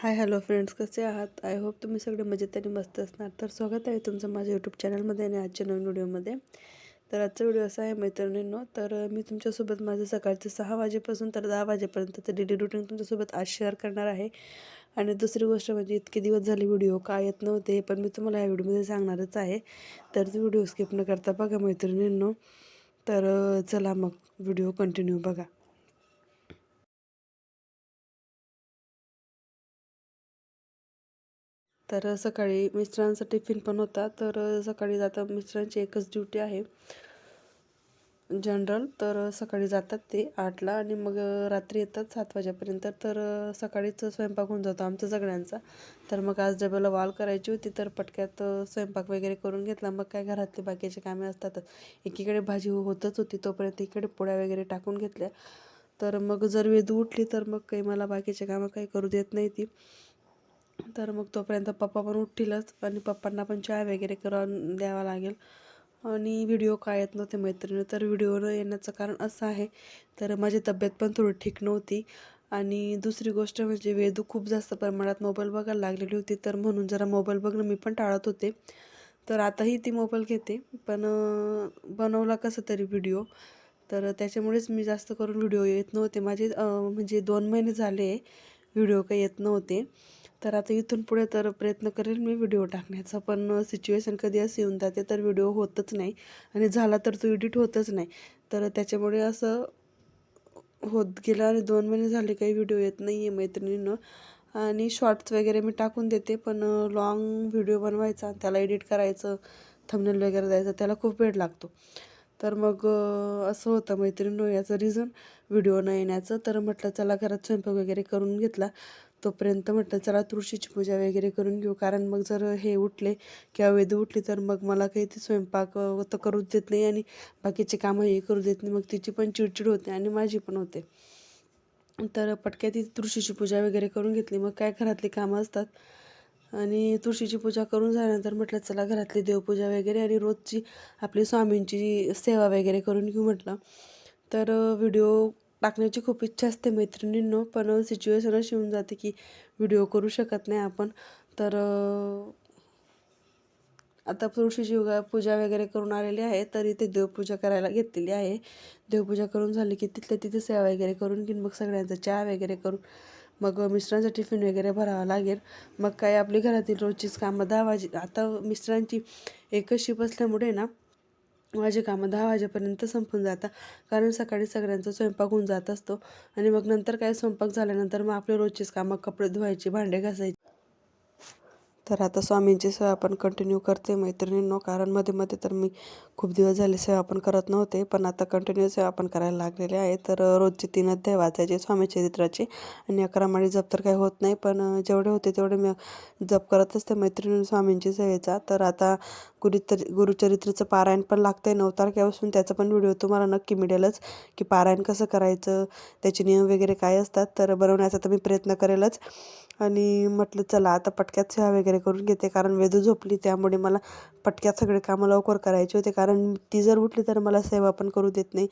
Hi hello friends कसे आहात? I hope तुम्ही सगळे मजेत आणि मस्त असणार. तर स्वागत आहे तुमचं माझ्या यूट्यूब चॅनलमध्ये आणि आजच्या नवीन व्हिडिओमध्ये तर आजचा व्हिडिओ असा आहे मैत्रिणींनो तर मी तुमच्यासोबत माझं सकाळचे सहा वाजेपासून तर दहा वाजेपर्यंतचं डेली रुटीन तुमच्यासोबत आज शेअर करणार आहे. आणि दुसरी गोष्ट म्हणजे इतके दिवस झाले व्हिडिओ काय येत नव्हते पण मी तुम्हाला या व्हिडिओमध्ये सांगणारच आहे. तर तो व्हिडिओ स्किप न करता बघा मैत्रिणींनो. तर चला मग व्हिडिओ कंटिन्यू बघा. तर सकाळी मिस्टरांचा टिफिन पण होता. तर सकाळी जाता मिस्टरांची एकच ड्युटी आहे. जनरल. तर सकाळी जातात ते आठला आणि मग रात्री येतात सात वाजेपर्यंत. तर सकाळीच स्वयंपाक होऊन जातो आमचा सगळ्यांचा. तर मग आज डब्याला वाल करायची होती तर पटक्यात स्वयंपाक वगैरे करून घेतला. मग काय घरातले बाकीचे कामे असतातच एकीकडे भाजी होतच होती तोपर्यंत इकडे पोळ्या वगैरे टाकून घेतल्या. तर मग जर वेद उठली तर मग काही मला बाकीचे कामं काही करू देत नाही ती. तर मग तोपर्यंत पप्पा पण उठतीलच आणि पप्पांना पण चहा वगैरे करून द्यावा लागेल. आणि व्हिडिओ काय येत नव्हते मैत्रिणी तर व्हिडिओ न येण्याचं कारण असं आहे. तर माझी तब्येत पण थोडी ठीक नव्हती. आणि दुसरी गोष्ट म्हणजे वेदू खूप जास्त प्रमाणात मोबाईल बघायला लागलेली होती तर म्हणून जरा मोबाईल बघणं मी पण टाळत होते. तर आताही ती मोबाईल घेते पण बनवला कसं तरी व्हिडिओ. तर त्याच्यामुळेच मी जास्त करून व्हिडिओ येत नव्हते. माझे म्हणजे दोन महिने झाले व्हिडिओ काही येत नव्हते. तर आता इथून पुढे तर प्रयत्न करेल मी व्हिडिओ टाकण्याचा पण सिच्युएशन कधी असं येऊन जाते तर व्हिडिओ होतच नाही आणि झाला तर तो एडिट होतच नाही. तर त्याच्यामुळे असं होत गेलं आणि दोन महिने झाले काही व्हिडिओ येत नाही आहे मैत्रिणीनं. आणि शॉर्ट्स वगैरे मी टाकून देते पण लॉंग व्हिडिओ बनवायचा त्याला एडिट करायचं थंबनेल वगैरे द्यायचं त्याला खूप वेळ लागतो. तर मग असं होतं मैत्रिणी याचं रिझन व्हिडिओ न येण्याचं. तर म्हटलं चला घरात स्वयंपाक वगैरे करून घेतला. तोपर्यंत म्हटलं चला तुळशीची पूजा वगैरे करून घेऊ. कारण मग जर हे उठले किंवा वेद उठली तर मग मला काही ते स्वयंपाक तर करूच देत नाही आणि बाकीचे कामं हे करू देत नाही. मग तिची पण चिडचिड होते आणि माझी पण होते. तर पटक्यात ती तुळशीची पूजा वगैरे करून घेतली. मग काय घरातली कामं असतात? आणि तुळशीची पूजा करून झाल्यानंतर म्हटलं चला घरातली देवपूजा वगैरे आणि रोजची आपली स्वामींची सेवा वगैरे करून घेऊ म्हटलं. तर व्हिडिओ टाकण्याची खूप इच्छा असते मैत्रिणींनो पण सिच्युएशन अशी होऊन जाते की व्हिडिओ करू शकत नाही आपण. तर आता तुळशीची पूजा वगैरे करून आलेली आहे तर इथे देवपूजा करायला घेतलेली आहे. देवपूजा करून झाली की तिथल्या तिथे सेवा वगैरे करून की मग सगळ्यांचा चहा वगैरे करून मग मिस्टरांचा टिफिन वगैरे भरावा लागेल. मग काय आपली घरातील रोजचीच कामं दहा वाजे आता मिस्टरांची एकच शिप असल्यामुळे ना माझे कामं दहा वाजेपर्यंत संपून जातात. कारण सकाळी सगळ्यांचा स्वयंपाक होऊन जात असतो. आणि मग नंतर काय स्वयंपाक झाल्यानंतर मग आपले रोजचीच कामं कपडे धुवायची भांडे घासायची. तर आता स्वामींची सेवा आपण कंटिन्यू करते मैत्रिणींनो. कारण मध्ये मध्ये तर मी खूप दिवस झाले सेवा पण करत नव्हते पण आता कंटिन्यू सेवा पण करायला लागलेले आहे. तर रोजचे तीन अध्याय वाचायचे स्वामी चरित्राचे आणि अकरा माळी जप तर काही होत नाही पण जेवढे होते तेवढे मी जप करत असते मैत्रिणी स्वामींची सेवेचा. तर आता गुरुचरि गुरुचरित्रचं पारायण पण लागतं आहे नऊ तारखेपासून त्याचा पण व्हिडिओ तुम्हाला नक्की मिळेलच की पारायण कसं करायचं त्याचे नियम वगैरे काय असतात तर बनवण्याचा तर मी प्रयत्न करेलच. आणि म्हटलं चला आता पटक्यात सेवा वगैरे करून घेते. कारण वेदू झोपली त्यामुळे मला पटक्यात सगळे कामं लवकर करायचे होते. कारण ती जर उठली तर मला सेवा पण करू देत नाही.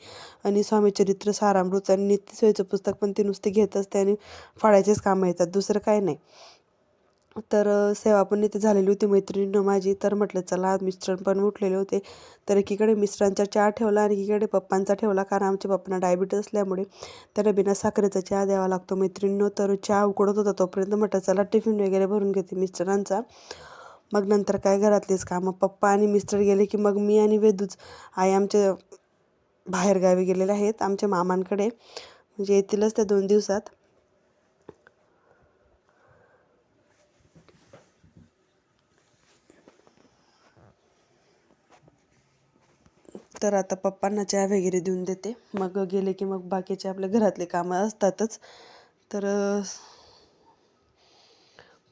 आणि स्वामीचरित्र सारामृत आणि नित्यसेवेचं पुस्तक पण ती नुसती घेत असते आणि फाडायचेच कामं येतात. दुसरं काय नाही. तर सेवा पण इथे झालेली होती मैत्रिणीनं माझी. तर म्हटलं चला मिस्टर पण उठलेले होते. तर एकीकडे मिस्टरांचा चहा ठेवला आणि एकीकडे पप्पांचा ठेवला कारण आमच्या पप्पांना डायबिटीस असल्यामुळे. त्यांना बिना साखरेचा चहा द्यावा लागतो मैत्रिणीनं. तर चहा उकडत होता तोपर्यंत म्हटलं चला टिफिन वगैरे भरून घेते मिस्टरांचा. मग नंतर काय घरातलीच कामं. पप्पा आणि मिस्टर गेले की मग मी आणि वेदूच आई आमच्या बाहेरगावी गेलेले आहेत आमच्या मामांकडे. म्हणजे येतीलच त्या दोन दिवसात. तर आता पप्पांना चहा वगैरे देऊन देते. मग गेले की मग बाकीचे आपल्या घरातले कामं असतातच. तर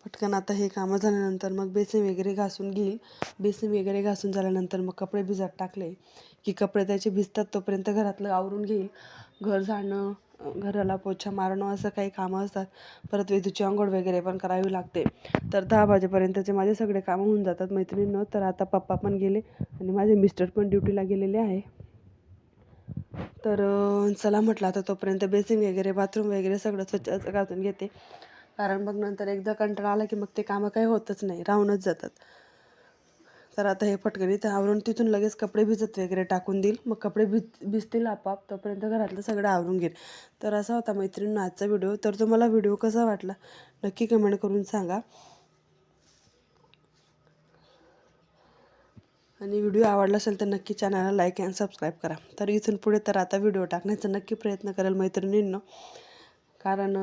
पटकन आता हे कामं झाल्यानंतर मग बेसन वगैरे घासून घेईल. बेसन वगैरे घासून झाल्यानंतर मग कपडे भिजत टाकले की कपडे त्याचे भिजतात तोपर्यंत घरातलं आवरून घेईल. घर झाडणं घराला पोछा मारणं असं काही कामं असतात. परत वेदूची आंघोळ वगैरे पण करावी लागते. तर दहा वाजेपर्यंतचे माझे सगळे कामं होऊन जातात मैत्रिणींनो. तर आता पप्पा पण गेले आणि माझे मिस्टर पण ड्युटीला गेलेले आहे. तर चला म्हटलं आता तोपर्यंत बेसिन वगैरे बाथरूम वगैरे सगळं स्वच्छ असं घालून घेते. कारण मग नंतर एकदा कंटाळा आला की मग ते कामं काही होतच नाही. राहूनच जातात. तर आता हे पटकन तर आवरून तिथून लगेच कपडे भिजत वगैरे टाकून देईल. मग कपडे भिज भिजतील आपाप तोपर्यंत घरातलं सगळं आवरून घेईल. तर असा होता मैत्रिणीनं आजचा व्हिडिओ. तर तुम्हाला व्हिडिओ कसा वाटला नक्की कमेंट करून सांगा. आणि व्हिडिओ आवडला असेल तर नक्की चॅनलला लाईक अँड सबस्क्राईब करा. तर इथून पुढे तर आता व्हिडिओ टाकण्याचा नक्की प्रयत्न करेल मैत्रिणींनो. कारण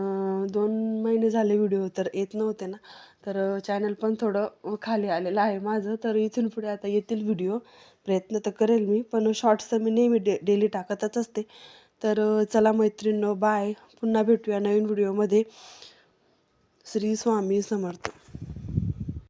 दोन महिने झाले व्हिडिओ तर येत नव्हते ना. तर चॅनल पण थोडं खाली आलेलं आहे माझं. तर इथून पुढे आता येतील व्हिडिओ प्रयत्न तर करेल मी पण शॉर्ट्स तर मी नेहमी डे डेली टाकतच असते. तर चला मैत्रिणींनो बाय पुन्हा भेटूया नवीन व्हिडिओमध्ये श्री स्वामी समर्थ.